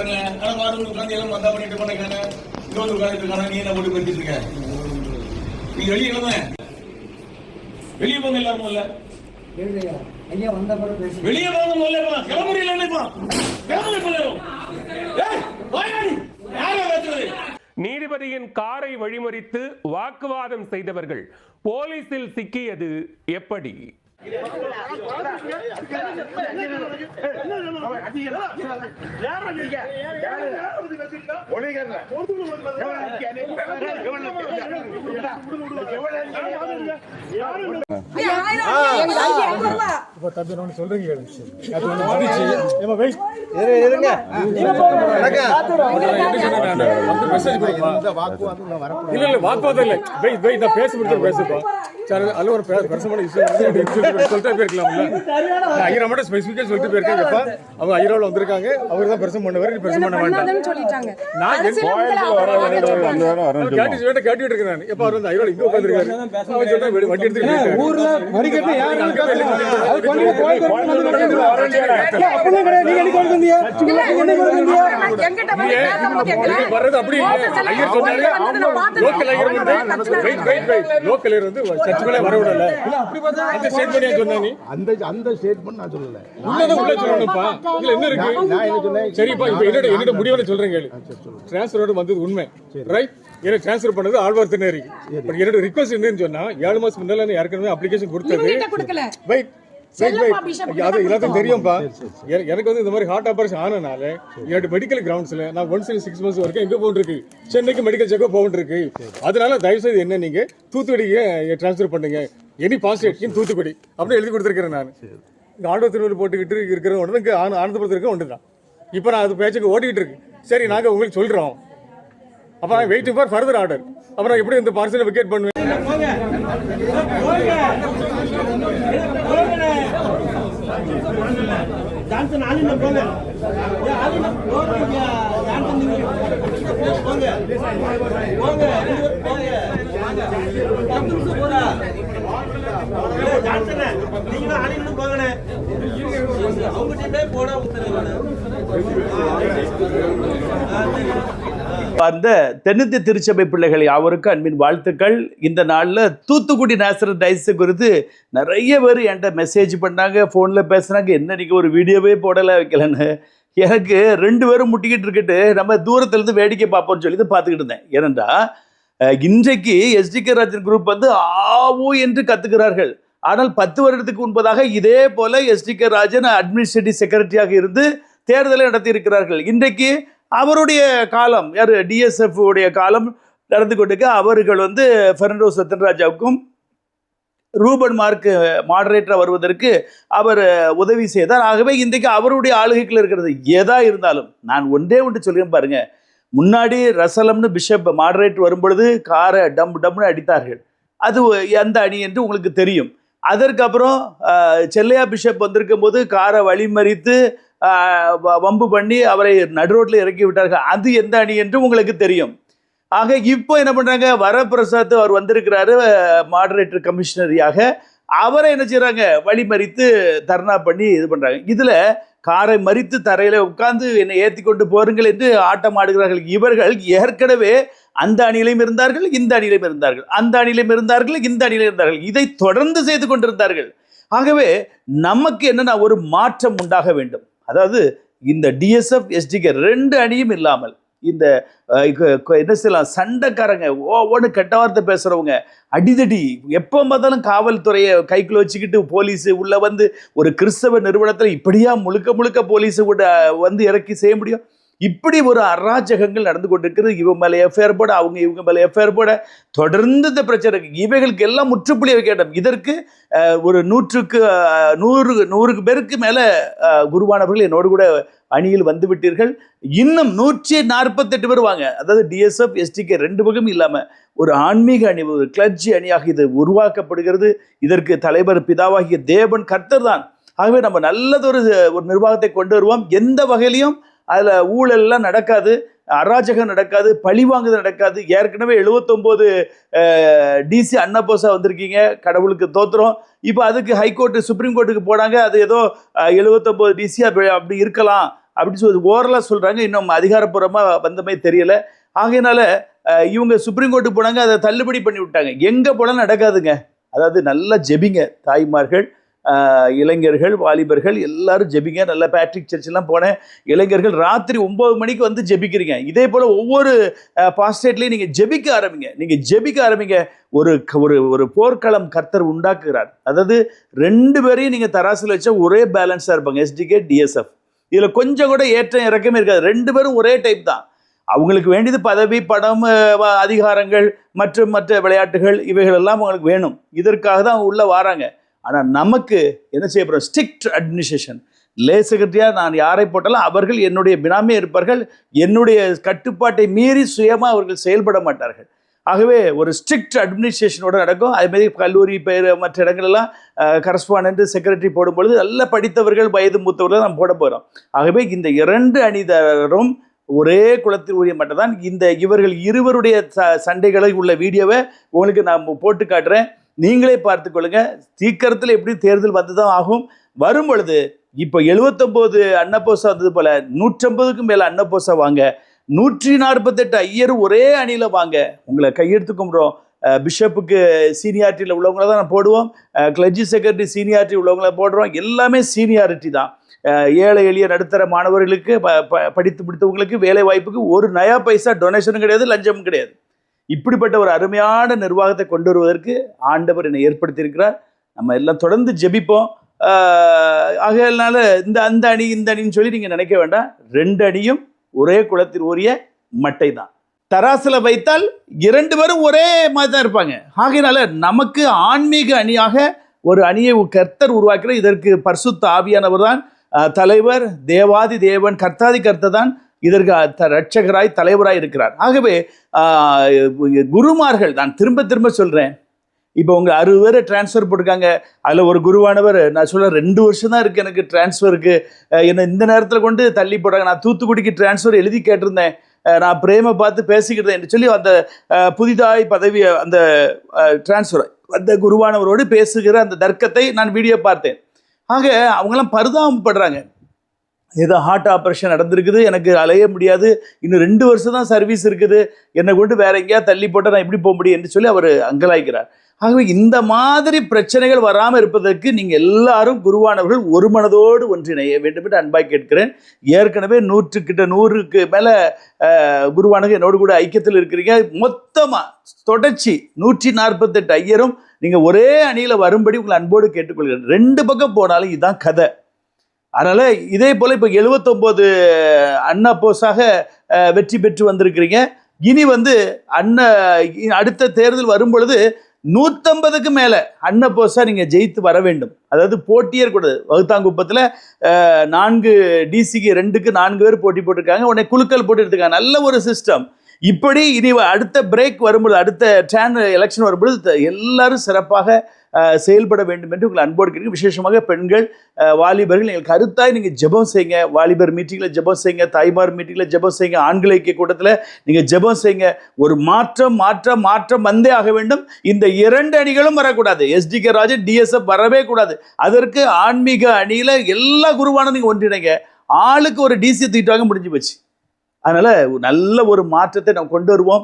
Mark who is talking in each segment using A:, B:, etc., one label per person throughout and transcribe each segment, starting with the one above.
A: உட்காருங்க ஆனா மாடு உட்காந்து எல்லாம் வந்தா பண்ணிட்டு பண்ண இங்க வந்து உட்காந்துட்டு இருக்காங்க நீ என்ன போட்டு பேசிட்டு இருக்க? நீங்க வெளியே கிளம்புங்க வெளியே போங்க எல்லாரும் முதல்ல.
B: இல்லையா ஐயா வந்த பிறகு பேசி
A: வெளியே போங்க முதல்ல இப்ப. கிளம்புறீங்களா இப்போ? கிளம்புங்க இப்ப எல்லாரும். ஏய், வாயா நீ. யாரை பேசுறது
C: நீதிபதியின் காரை வழிமறித்து வாக்குவாதம் செய்தவர்கள் போலீசில் சிக்கியது எப்படி?
D: ஒளிகள் இப்போ தம்பி நான் சொல்றீங்க கேளு. அது ஒண்ணு வந்துச்சு. ஏம்மா, wait. வந்து message கொடுப்பா. இல்ல, இல்ல, வாக்குவாதம் இல்ல. Wait, wait, நான் பேச முடிஞ்சா பேசுப்பா. சரி, அல்ல ஒரு பெ- பெருசமான issue சொல்லிட்டே போயிருக்கலாம்ல. நான் ஐயரா மட்டும் specific சொல்லிட்டு போயிருக்கேன். எப்பா, அவங்க ஐயராவுல வந்திருக்காங்க. அவர் தான் பிரசம் பண்ணவர் நீ பிரசம் பண்ண வேண்டாம். நான் என் அவர் கேட்டு வேண்ட கேட்டுட்டு இருக்கேன் நான். அவர் வந்து ஐயரோட இங்க உட்காந்துருக்காரு வண்டி எடுத்துட்டு
B: ஊர்ல வரிகட்டு யாரு
D: அங்க போய் நின்னு
B: அது கொண்டு போய் கோயில் கொண்டு வந்து வந்தீங்க. அப்பெல்லாம் கிடையாது. நீங்க என்னைக்கு கொண்டு வந்தீங்க? நீங்க என்னைக்கு கொண்டு வந்தீங்க?
E: எங்கிட்ட வந்து பேசணும்னு கேட்கல.
D: இங்க வர்றது அப்படி இல்ல.
E: ஆபீஸ்ல
D: ஐயர் சொன்னாரு,
E: வந்து நான் பார்த்தேன்.
D: லோக்கல் ஐயர் வந்து wait, wait, wait. லோக்கல் ஐயர் வந்து சர்ச்சுக்குள்ளே வர விடல. அந்த ஏன் சொன்ன நீ?
F: அந்த அந்த ஸ்டேட்மெண்ட் நான் சொல்லல
D: உள்ளதை உள்ள சொல்லணும்ப்பா. இதுல என்ன இருக்கு?
F: நான் என்ன சொன்னேன்
D: சரிப்பா, இப்ப என்னோட என்னோட முடிவுல சொல்றேன் கேளு. வந்தது உண்மை. Right? எனக்கு transfer பண்ணது ஆழ்வார் திருநேரி. என்னோட request என்னன்னு சொன்னா, ஏழு மாசம் முன்னால ஏற்கனவே application கொடுத்தது.
E: பிஷப்
D: அது எல்லாத்தையும் தெரியும்பா. எனக்கு வந்து இந்த மாதிரி ஹார்ட் ஆபரேஷன் ஆனனால என்னோட மெடிக்கல் கிரவுண்ட்ஸ்ல நான் ஒன்ஸ் இன் சிக்ஸ் மந்த்ஸ் வரைக்கும் எங்க போகிட்டு இருக்கு? சென்னைக்கு மெடிக்கல் செக்அப் போகிட்டு இருக்கு. அதனால தயவு செய்து என்ன நீங்க? தூத்துக்குடிக்கு ட்ரான்ஸ்ஃபர் பண்ணுங்க. Any positive in Thoothukudi. அப்படின்னு எழுதி கொடுத்துருக்கிறேன் நான். இங்க ஆண்டோ திருநூறு போட்டுக்கிட்டு இருக்கிற ஒன்று இங்கே ஆனந்தபுரத்தில் இருக்க ஒன்று தான் இப்போ நான் அது பேச்சுக்கு ஓட்டிக்கிட்டு இருக்கு. சரி நாங்கள் உங்களுக்கு சொல்கிறோம் அப்போ வெயிட் ஃபார் ஃபர்தர் ஆர்டர் அப்புறம் எப்படி இந்த பார்சலை விக்கெட் பண்ணுவேன்?
G: ஜான்சன் போங்க ஏ, போங்கண்ணே அவங்க போனா
H: அந்த தென்னிந்திய திருச்சபை பிள்ளைகள் யாவருக்கும் அன்பின் வாழ்த்துக்கள். இந்த நாளில் தூத்துக்குடி நேசரன் டைஸ் குறித்து நிறைய பேர் என்கிட்ட மெசேஜ் பண்ணாங்க ஃபோனில் பேசுனாங்க. என்ன நீங்கள் ஒரு வீடியோவே போடலை வைக்கலன்னு. எனக்கு ரெண்டு பேரும் முட்டிக்கிட்டு இருக்கிட்டு நம்ம தூரத்துலேருந்து வேடிக்கை பார்ப்போம்னு சொல்லி தான் பார்த்துக்கிட்டு இருந்தேன். ஏனென்றா இன்றைக்கு எஸ்டிகே ராஜன் குரூப் வந்து ஆவோ என்று கத்துக்கிறார்கள். ஆனால் பத்து வருடத்துக்கு முன்பதாக இதே போல எஸ்டிகே ராஜன் அட்மினிஸ்ட்ரேட்டிவ் செக்ரட்டரியாக இருந்து தேர்தலை நடத்தி இருக்கிறார்கள். இன்றைக்கு அவருடைய காலம் யார் டிஎஸ்எஃப் உடைய காலம் நடந்து கொண்டிருக்க. அவர்கள் வந்து பெர்னாண்டோ சத்யராஜாவுக்கும் ரூபன் மார்க் மாடரேட்டராக வருவதற்கு அவர் உதவி செய்தார். ஆகவே இன்றைக்கு அவருடைய ஆளுகைகள் இருக்கிறது எதா இருந்தாலும் நான் ஒன்றே ஒன்று சொல்கிறேன் பாருங்க. முன்னாடி ரசலம்னு பிஷப் மாடரேட் வரும்பொழுது காரை டம் டம்னு அடித்தார்கள். அது எந்த அணி என்று உங்களுக்கு தெரியும். அதற்கப்புறம் செல்லையா பிஷப் வந்திருக்கும் போது காரை வழிமறித்து வம்பு பண்ணி அவரை நடுரோட்டில் இறக்கி விட்டார்கள். அது எந்த அணி என்று உங்களுக்கு தெரியும். ஆக இப்போ என்ன பண்ணுறாங்க வரப்பிரசாத் அவர் வந்திருக்கிறாரு மாடரேட்டர் கமிஷனரியாக அவரை என்ன செய்றாங்க? வழிமறித்து தர்ணா பண்ணி இது பண்ணுறாங்க இதில் காரை மறித்து தரையில் உட்கார்ந்து என்னை ஏற்றி கொண்டு போருங்கள் என்று ஆட்டம் ஆடுகிறார்கள் இவர்கள். ஏற்கனவே அந்த அணியிலும் இருந்தார்கள் இந்த அணியிலும் இருந்தார்கள். அந்த அணியிலும் இருந்தார்கள் இந்த அணியிலும் இருந்தார்கள். இதை தொடர்ந்து செய்து கொண்டிருந்தார்கள். ஆகவே நமக்கு என்னென்னா ஒரு மாற்றம் உண்டாக வேண்டும். இந்த டிஎஸ்எஃப் எஸ்டிகே ரெண்டு அணியும் இல்லாமல் இந்த என்ன செய்யலாம் சண்டைக்காரங்க ஒவ்வொன்று கெட்ட வார்த்தை பேசுகிறவங்க அடிதடி எப்போ பார்த்தாலும் காவல்துறையை கைக்குள்ள வச்சுக்கிட்டு போலீஸ் உள்ளே வந்து ஒரு கிறிஸ்தவ நிறுவனத்தில் இப்படியா முழுக்க முழுக்க போலீஸை விட வந்து இறக்கி செய்ய முடியும்? இப்படி ஒரு அராஜகங்கள் நடந்து கொண்டிருக்கிறது. இவங்க மேலே எஃப்ஐஆர் போட அவங்க இவங்க மேலே எஃப்ஐஆர் போட. தொடர்ந்து இந்த பிரச்சனை இருக்கு. இவைகளுக்கு எல்லாம் முற்றுப்புள்ளி வைக்கட்டும். இதற்கு ஒரு நூற்றுக்கு நூறு நூறுக்கு பேருக்கு மேலே குருவானவர்கள் என்னோடு கூட அணியில் வந்து விட்டீர்கள் இன்னும் நூற்றி நாற்பத்தெட்டு பேர் வாங்க. அதாவது டிஎஸ்எஃப் எஸ்டிகே ரெண்டு பக்கம் இல்லாமல் ஒரு ஆன்மீக அணி ஒரு கிளர்ச்சி அணியாக இது உருவாக்கப்படுகிறது. இதற்கு தலைவர் பிதாவாகிய தேவன் கர்த்தர் தான். ஆகவே நம்ம நல்லதொரு ஒரு நிர்வாகத்தை கொண்டு வருவோம். எந்த வகையிலையும் அதில் ஊழல்லாம் நடக்காது அராஜகம் நடக்காது பழிவாங்குதல் நடக்காது. ஏற்கனவே எழுபத்தொம்போது டிசி அன்னபோசா வந்திருக்கீங்க கடவுளுக்கு தோத்துறோம் இப்போ அதுக்கு ஹைகோர்ட்டு சுப்ரீம் கோர்ட்டுக்கு போனாங்க அது ஏதோ எழுபத்தொம்போது டிசி அப்படி அப்படி இருக்கலாம் அப்படின்னு சொல்லி ஓரலாக சொல்கிறாங்க இன்னும் அதிகாரப்பூர்வமாக வந்த மாதிரி தெரியல. ஆகையினால இவங்க சுப்ரீம் கோர்ட்டுக்கு போனாங்க அதை தள்ளுபடி பண்ணி விட்டாங்க. எங்கே போனாலும் நடக்காதுங்க. அதாவது நல்லா ஜெபிங்க தாய்மார்கள். இளைஞர்கள் வாலிபர்கள் எல்லாரும் ஜெபிங்க. நல்ல பேட்ரிக் சர்ச்செல்லாம் போனேன். இளைஞர்கள் ராத்திரி ஒம்பது மணிக்கு வந்து ஜெபிக்கிறீங்க. இதே போல் ஒவ்வொரு பாஸ்டேட்லேயும் நீங்கள் ஜெபிக்க ஆரம்பிங்க. நீங்கள் ஜெபிக்க ஆரம்பிங்க. ஒரு ஒரு ஒரு போர்க்களம் கர்த்தர் உண்டாக்குகிறார். அதாவது ரெண்டு பேரையும் நீங்கள் தராசில் வச்சா ஒரே பேலன்ஸாக இருப்பாங்க. எஸ்டிகே டிஎஸ்எஃப் இதில் கொஞ்சம் கூட ஏற்றம் இறக்கமே இருக்காது. ரெண்டு பேரும் ஒரே டைப் தான். அவங்களுக்கு வேண்டியது பதவி படம் அதிகாரங்கள் மற்றும் மற்ற விளையாட்டுகள் இவைகள் எல்லாம் அவங்களுக்கு வேணும். இதற்காக தான் அவங்க உள்ளே வராங்க. ஆனால் நமக்கு என்ன செய்ய போகிறோம் ஸ்ட்ரிக்ட் அட்மினிஸ்ட்ரேஷன் லே செக்ரட்டரியாக நான் யாரை போட்டாலும் அவர்கள் என்னுடைய பினாமே இருப்பார்கள். என்னுடைய கட்டுப்பாட்டை மீறி சுயமாக அவர்கள் செயல்பட மாட்டார்கள். ஆகவே ஒரு ஸ்ட்ரிக்ட் அட்மினிஸ்ட்ரேஷனோட நடக்கும். அதேமாதிரி கல்லூரி பெயர் மற்ற இடங்கள்லாம் கரஸ்பாண்ட் செக்ரட்டரி போடும்பொழுது நல்ல படித்தவர்கள் வயது மூத்தவர்கள் நம்ம போட போகிறோம் ஆகவே இந்த இரண்டு அணிதரும் ஒரே குளத்தில் உரிய மட்டும் தான் இந்த இவர்கள் இருவருடைய ச சண்டைகளை உள்ள வீடியோவை உங்களுக்கு நான் போட்டு காட்டுறேன். நீங்களே பார்த்து கொள்ளுங்க. சீக்கிரத்தில் எப்படி தேர்தல் வந்து தான் ஆகும். வரும் பொழுது இப்போ எழுபத்தொம்போது அன்னப்போசா வந்தது போல நூற்றம்பதுக்கும் மேலே அன்னப்போசா வாங்க. நூற்றி நாற்பத்தெட்டு ஐயர் ஒரே அணியில் வாங்க. உங்களை கையெடுத்து கும்பிட்றோம். பிஷப்புக்கு சீனியாரிட்டியில் உள்ளவங்கள தான் நான் போடுவோம். கிளர்ஜி செக்ரட்டரி சீனியாரிட்டி உள்ளவங்கள போடுறோம். எல்லாமே சீனியாரிட்டி தான். ஏழை எளிய நடுத்தர மாணவர்களுக்கு ப- ப- படித்து பிடித்தவங்களுக்கு வேலை வாய்ப்புக்கு ஒரு நயா பைசா டொனேஷனும் கிடையாது லஞ்சமும் கிடையாது. இப்படிப்பட்ட ஒரு அருமையான நிர்வாகத்தை கொண்டு வருவதற்கு ஆண்டவர் என்னை ஏற்படுத்தியிருக்கிறார். நம்ம எல்லாம் தொடர்ந்து ஜெபிப்போம். ஆகையினால இந்த அந்த அணி இந்த அணின்னு சொல்லி நீங்கள் நினைக்க வேண்டாம். ரெண்டு அணியும் ஒரே குளத்தில் ஊறிய மட்டை தான் தராசில் வைத்தால் இரண்டு பேரும் ஒரே மாதிரி தான் இருப்பாங்க. ஆகையினால நமக்கு ஆன்மீக அணியாக ஒரு அணியை கர்த்தர் உருவாக்கிற இதற்கு பர்சுத்த ஆவியானவர் தான். தலைவர் தேவாதி தேவன் கர்த்தாதி கர்த்தர் தான் இதற்கு த- ரட்சகராய் தலைவராய் இருக்கிறார். ஆகவே குருமார்கள் நான் திரும்ப திரும்ப சொல்கிறேன் இப்போ உங்கள் அறுபது பேரை டிரான்ஸ்ஃபர் போட்டிருக்காங்க. அதில் ஒரு குருவானவர் நான் சொல்ல ரெண்டு வருஷம் தான் இருக்குது எனக்கு டிரான்ஸ்ஃபருக்கு என்னை இந்த நேரத்தில் கொண்டு தள்ளி போட்டாங்க. நான் தூத்துக்குடிக்கு டிரான்ஸ்ஃபர் எழுதி கேட்டிருந்தேன். நான் பிரேமை பார்த்து பேசிக்கிட்டேன் என்று சொல்லி அந்த புதிதாய் பதவி அந்த டிரான்ஸ்ஃபர் அந்த குருவானவரோடு பேசுகிற அந்த தர்க்கத்தை நான் வீடியோ பார்த்தேன். ஆக அவங்கெல்லாம் பரிதாபப்படுறாங்க. ஏதோ ஹார்ட் ஆப்ரேஷன் நடந்திருக்குது எனக்கு அலைய முடியாது. இன்னும் ரெண்டு வருஷம் தான் சர்வீஸ் இருக்குது. என்னை கொண்டு வேற எங்கேயா தள்ளி போட்டால் நான் எப்படி போக முடியும் என்று சொல்லி அவர் அங்கலாய்க்கிறார். ஆகவே இந்த மாதிரி பிரச்சனைகள் வராமல் இருப்பதற்கு நீங்கள் எல்லாரும் குருவானவர்கள் ஒரு மனதோடு ஒன்றிணைய வேண்டும் என்று அன்பாய் கேட்கிறேன். ஏற்கனவே நூற்றுக்கிட்ட நூறுக்கு மேலே குருவானவர்கள் என்னோடு கூட ஐக்கியத்தில் இருக்கிறீங்க. மொத்தமாக தொடர்ச்சி நூற்றி நாற்பத்தெட்டு ஐயரும் நீங்கள் ஒரே அணியில் வரும்படி உங்களை அன்போடு கேட்டுக்கொள்கிறேன். ரெண்டு பக்கம் போனாலும் இதுதான் கதை. அதனால் இதே போல் இப்போ எழுபத்தொம்போது அண்ணா போஸாக வெற்றி பெற்று வந்திருக்கிறீங்க. இனி வந்து அண்ண அடுத்த தேர்தல் வரும் பொழுது நூற்றம்பதுக்கு மேலே அன்ன போஸாக நீங்கள் ஜெயித்து வர வேண்டும். அதாவது போட்டியே இருக்கக்கூடாது வகுத்தாங்குப்பத்தில் நான்கு டிசிக்கு ரெண்டுக்கு நான்கு பேர் போட்டி போட்டிருக்காங்க. உடனே குழுக்கள் போட்டு எடுத்துருக்காங்க நல்ல ஒரு சிஸ்டம் இப்படி இனி அடுத்த பிரேக் வரும்பொழுது அடுத்த டேன் எலெக்ஷன் வரும்பொழுது எல்லாரும் சிறப்பாக செயல்பட வேண்டும் என்று உங்களை அன்போடு கேட்க விசேஷமாக பெண்கள் வாலிபர்கள் நீங்கள் கருத்தாய் நீங்கள் ஜெபம் செய்யுங்க. வாலிபர் மீட்டிங்கில் ஜெபம் செய்யுங்க. தாய்மார் மீட்டிங்கில் ஜெபம் செய்யுங்க. ஆண்கள் ஐக்கிய கூட்டத்தில் நீங்கள் ஜெபம் செய்யுங்க. ஒரு மாற்றம் மாற்றம் மாற்றம் வந்தே ஆக வேண்டும். இந்த இரண்டு அணிகளும் வரக்கூடாது. எஸ்டிகே ராஜன் டிஎஸ்எஃப் வரவே கூடாது. அதற்கு ஆன்மீக அணியில் எல்லா குருவானும் நீங்கள் ஒன்றிணைங்க. ஆளுக்கு ஒரு டிசி தீட்டாக முடிஞ்சு போச்சு. அதனால் நல்ல ஒரு மாற்றத்தை நம்ம கொண்டு வருவோம்.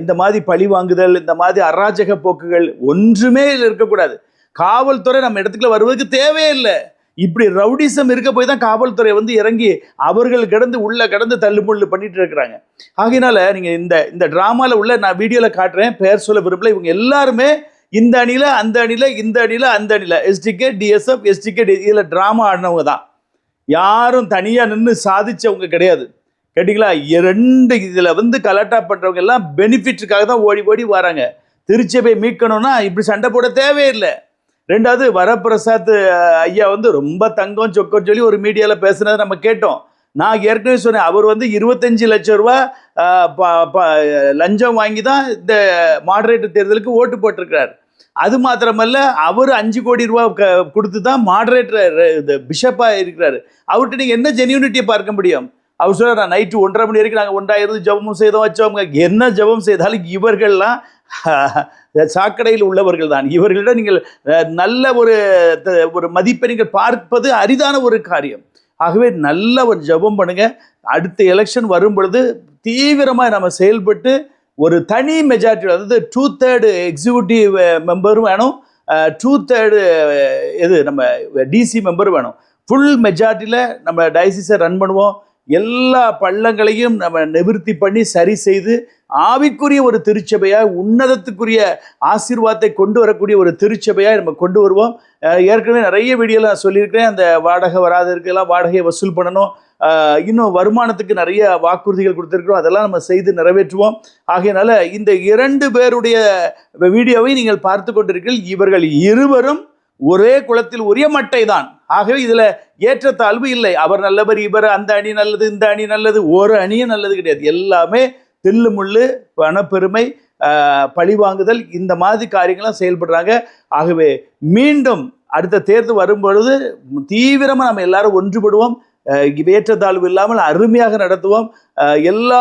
H: இந்த மாதிரி பழி வாங்குதல் இந்த மாதிரி அராஜக போக்குகள் ஒன்றுமே இருக்கக்கூடாது. காவல்துறை நம்ம இடத்துக்குள்ள வருவதற்கு தேவையே இல்லை. இப்படி ரவுடிசம் இருக்க போய் தான் காவல்துறை வந்து இறங்கி அவர்கள் கிடந்து உள்ள கிடந்து தள்ளுமுள்ளு பண்ணிட்டு இருக்கிறாங்க. ஆகையினால நீங்கள் இந்த இந்த ட்ராமாவில் உள்ள நான் வீடியோவில் காட்டுறேன். பெயர் சொல்ல விரும்பல. இவங்க எல்லாருமே இந்த அணியில் அந்த அணியில் இந்த அணியில் அந்த அணியில். எஸ்டிகே டிஎஸ்எஃப் எஸ்டிகே இதில் ட்ராமா ஆடினவங்க தான். யாரும் தனியாக நின்று சாதிச்சவங்க கிடையாது. கேட்டிங்களா? ரெண்டு இதில் வந்து கலாட்டா பண்ணுறவங்க எல்லாம் பெனிஃபிட்டுக்காக தான் ஓடி ஓடி வராங்க. திருச்சபை மீட்கணும்னா இப்படி சண்டை போட தேவையில்லை. ரெண்டாவது வரப்பிரசாத் ஐயா வந்து ரொம்ப தங்கம் சொக்கம் சொல்லி ஒரு மீடியாவில் பேசுனதை நம்ம கேட்டோம். நான் ஏற்கனவே சொன்னேன் அவர் வந்து இருபத்தஞ்சு லட்சம் ரூபா ப- ப- லஞ்சம் வாங்கி தான் இந்த மாடரேட்டர் தேர்தலுக்கு ஓட்டு போட்டிருக்கிறார். அது மாத்திரமல்ல அவர் அஞ்சு கோடி ரூபா க கொடுத்து தான் மாடரேட்டர் இந்த பிஷப்பாக இருக்கிறாரு அவர்கிட்ட நீங்கள் என்ன ஜென்யூனிட்டியை பார்க்க முடியும்? அவர் சொல்ல நைட்டு ஒன்றரை மணி வரைக்கும் நாங்கள் ஒன்றாயிரம் ஜபமும் செய்தோம் வச்சோம். என்ன ஜெபம் செய்தாலும் இவர்கள்லாம் சாக்கடையில் உள்ளவர்கள் தான். இவர்களிடம் நீங்கள் நல்ல ஒரு த- ஒரு மதிப்பை நீங்கள் பார்ப்பது அரிதான ஒரு காரியம். ஆகவே நல்ல ஒரு ஜெபம் பண்ணுங்க. அடுத்த எலெக்ஷன் வரும் பொழுது தீவிரமாக நம்ம செயல்பட்டு ஒரு தனி மெஜாரிட்டி அதாவது டூ தேர்டு எக்ஸிக்யூட்டிவ் மெம்பரும் வேணும் டூ தேர்டு இது நம்ம டிசி மெம்பரும் வேணும். ஃபுல் மெஜாரிட்டியில் நம்ம டயசிஸை ரன் பண்ணுவோம். எல்லா பள்ளங்களையும் நம்ம நிவர்த்தி பண்ணி சரி செய்து ஆவிக்குரிய ஒரு திருச்சபையாக உன்னதத்துக்குரிய ஆசீர்வாதத்தை கொண்டு வரக்கூடிய ஒரு திருச்சபையாக நம்ம கொண்டு வருவோம். ஏற்கனவே நிறைய வீடியோவில் நான் சொல்லியிருக்கிறேன். அந்த வாடகை வராத இருக்கலாம் வாடகையை வசூல் பண்ணணும். இன்னும் வருமானத்துக்கு நிறைய வாக்குறுதிகள் கொடுத்துருக்குறோம். அதெல்லாம் நம்ம செய்து நிறைவேற்றுவோம். ஆகையினால இந்த இரண்டு பேருடைய வீடியோவை நீங்கள் பார்த்து கொண்டிருக்கீர்கள் இவர்கள் இருவரும் ஒரே குளத்தில் ஒரே மட்டை தான் ஆகவே இதில் ஏற்றத்தாழ்வு இல்லை. அவர் நல்லவர் இவர் அந்த அணி நல்லது இந்த அணி நல்லது ஒரு அணியும் நல்லது கிடையாது. எல்லாமே தில்லு முள்ளு பணப்பெருமை பழிவாங்குதல் இந்த மாதிரி காரியங்களாம் செயல்படுறாங்க. ஆகவே மீண்டும் அடுத்த தேர்தல் வரும்பொழுது தீவிரமாக நம்ம எல்லாரும் ஒன்றுபடுவோம். ஏற்றத்தாழ்வு இல்லாமல் அருமையாக நடத்துவோம். எல்லா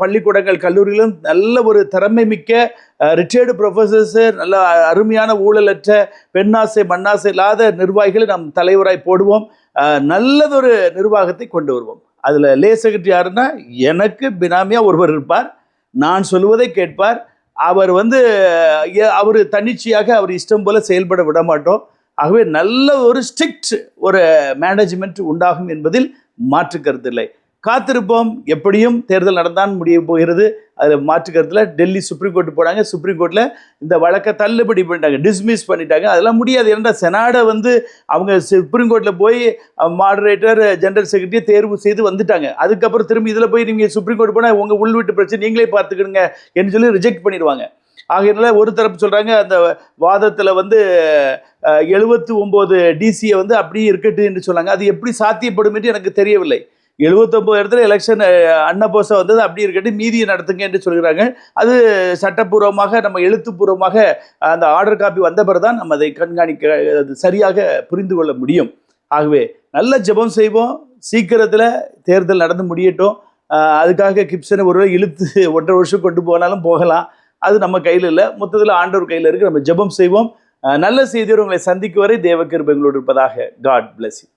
H: பள்ளிக்கூடங்கள் கல்லூரிகளும் நல்ல ஒரு திறமை மிக்க ரிட்டையர்டு ப்ரொஃபஸர்ஸு நல்ல அருமையான ஊழலற்ற பெண்ணாசை மண்ணாசை இல்லாத நிர்வாகிகளை நாம் தலைவராய் போடுவோம். நல்லதொரு நிர்வாகத்தை கொண்டு வருவோம். அதில் லே செக்ரட்டரி யாருன்னா எனக்கு பினாமியாக ஒருவர் இருப்பார். நான் சொல்வதை கேட்பார். அவர் வந்து அவர் தன்னிச்சையாக அவர் இஷ்டம் போல செயல்பட விட மாட்டோம் ஆகவே நல்ல ஒரு ஸ்ட்ரிக்ட் ஒரு மேனேஜ்மெண்ட் உண்டாகும் என்பதில் மாற்று கருத்தில்லை காத்திருப்போம். எப்படியும் தேர்தல் நடந்தான் முடிய போகிறது. அதில் மாற்று கருத்தில் டெல்லி சுப்ரீம் கோர்ட் போனாங்க. சுப்ரீம் கோர்ட்டில் இந்த வழக்கை தள்ளுபடி பண்ணிட்டாங்க. டிஸ்மிஸ் பண்ணிட்டாங்க. அதெல்லாம் முடியாது. ஏன்னா செனாடை வந்து அவங்க சுப்ரீம் கோர்ட்டில் போய் மாடரேட்டர் ஜெனரல் செக்ரட்டரி தேர்வு செய்து வந்துட்டாங்க. அதுக்கப்புறம் திரும்பி இதில் போய் நீங்கள் சுப்ரீம் கோர்ட் போனால் உங்கள் உள்வீட்டு பிரச்சனை நீங்களே பார்த்துக்கிடுங்க என்று சொல்லி ரிஜெக்ட் பண்ணிடுவாங்க. ஆகையினால ஒரு தரப்பு சொல்கிறாங்க அந்த வாதத்தில் வந்து எழுபத்தி ஒம்பது டிசியை வந்து அப்படியே இருக்கட்டு என்று சொன்னாங்க. அது எப்படி சாத்தியப்படும் என்று எனக்கு தெரியவில்லை. எழுபத்தொம்பது இடத்துல எலெக்ஷன் அன்னபோசை வந்தது அப்படி இருக்கட்டும் மீதியை நடத்துங்க என்று சொல்கிறாங்க. அது சட்டப்பூர்வமாக நம்ம எழுத்துப்பூர்வமாக அந்த ஆர்டர் காப்பி வந்த பிறகு தான் நம்ம அதை கண்காணிக்க அது சரியாக புரிந்து கொள்ள முடியும். ஆகவே நல்ல ஜெபம் செய்வோம். சீக்கிரத்தில் தேர்தல் நடந்து முடியட்டும். அதுக்காக கிப்சனை ஒருவேளை இழுத்து ஒன்றரை வருஷம் கொண்டு போனாலும் போகலாம். அது நம்ம கையில் இல்லை. மொத்தத்தில் ஆண்டவர் கையில் இருக்கு. நம்ம ஜெபம் செய்வோம். நல்ல செய்தியோடு உங்களை சந்திக்கும் வரை தேவக்கிருபை எங்களோடு இருப்பதாக காட் பிளஸ் யூ